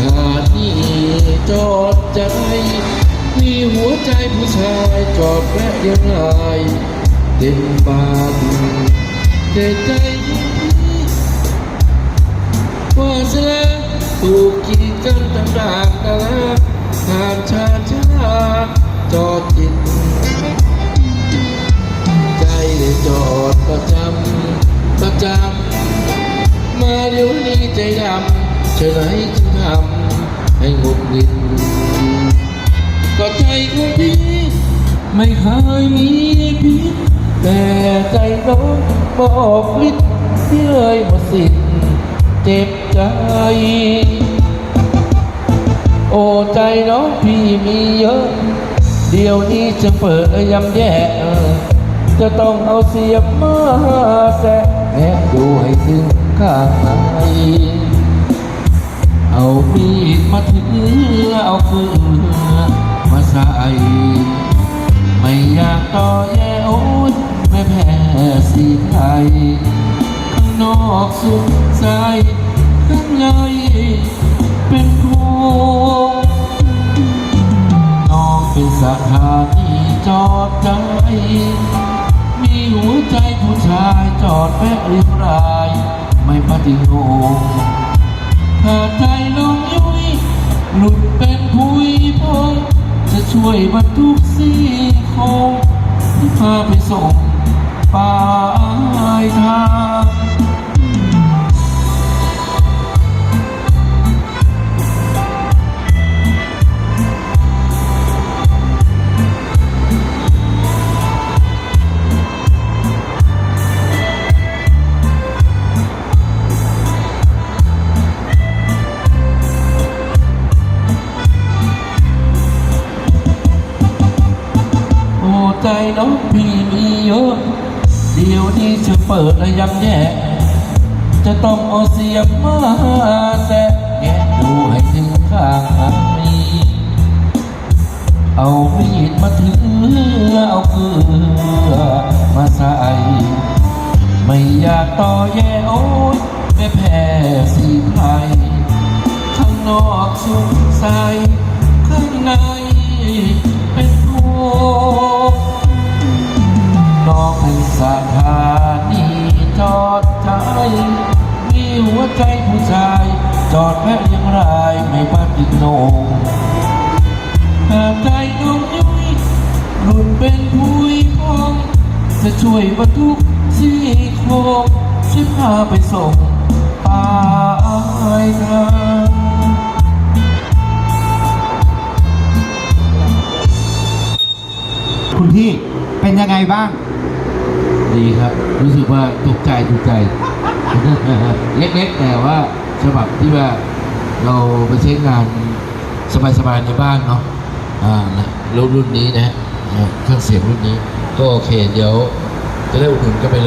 หานีจอดใจ มีหัวใจผู้ชายจอดแวะยวลายเต็มบานแต่ใจว่าเสียถูกกีดกันตั้งดากดาราผ่านชาชาจอดจิต ใจได้จอดประจำประจำมาเดี๋ยวนี้ใจดำ เฉยไหนจึงทำให้หงุดหงิดก็ใจของพี่ไม่เคยมีพิษแต่ใจน้องบอกลิดที่เลยหมดสิทธิ์เจ็บใจ โอ้ใจน้องพี่มีเยอะ เดี๋ยวนี้จะเปิดยำแย่จะต้องเอาเสียบมาแสะแนะดูให้ถึงข้างใน เอามีดมาถือเอาฟืนมาใส่ไม่อยากต่อแย่โอ้ยไม่แพ้สีไทยข้างนอกสุขใจข้างในเป็นโคงน้องเป็นสถานีจอดใจ มีหัวใจผู้ชายจอดแวะเรียงราย ไม่ปฏิโง วยบรรทุกซี่โครงที่พาไปส่งปลา ใจน้องพี่มีเยอะ เดี๋ยวนี้จะเปิดระยำแย่จะต้องเอาเสียบมาแสะแกดูให้ถึงข้างในเอามีดมาถือเอาเกลือมาใส่ ไม่อยากต่อแย่โอ้ยไม่แพ้สีไพรข้างนอกสุขใสข้างในเป็นโคง จอดแวะยังรายไม่พัดดินโนงหากใจน้องยุยหลุดเป็นผู้ยพองจะช่วยบรรทุกซี่โครงช่วยพาไปส่งปลายทางคุณพี่เป็นยังไงบ้าง ดีครับ รู้สึกว่าถูกใจถูกใจ เล็กๆแต่ว่า ฉบับที่ว่าเราไปใช้งานสบายๆในบ้านเนาะอ่านะรุ่นรุ่นนี้นะฮะอ่าเครื่องเสียงรุ่นนี้ก็โอเคเดี๋ยวจะได้อุดหนุนกันไปเลย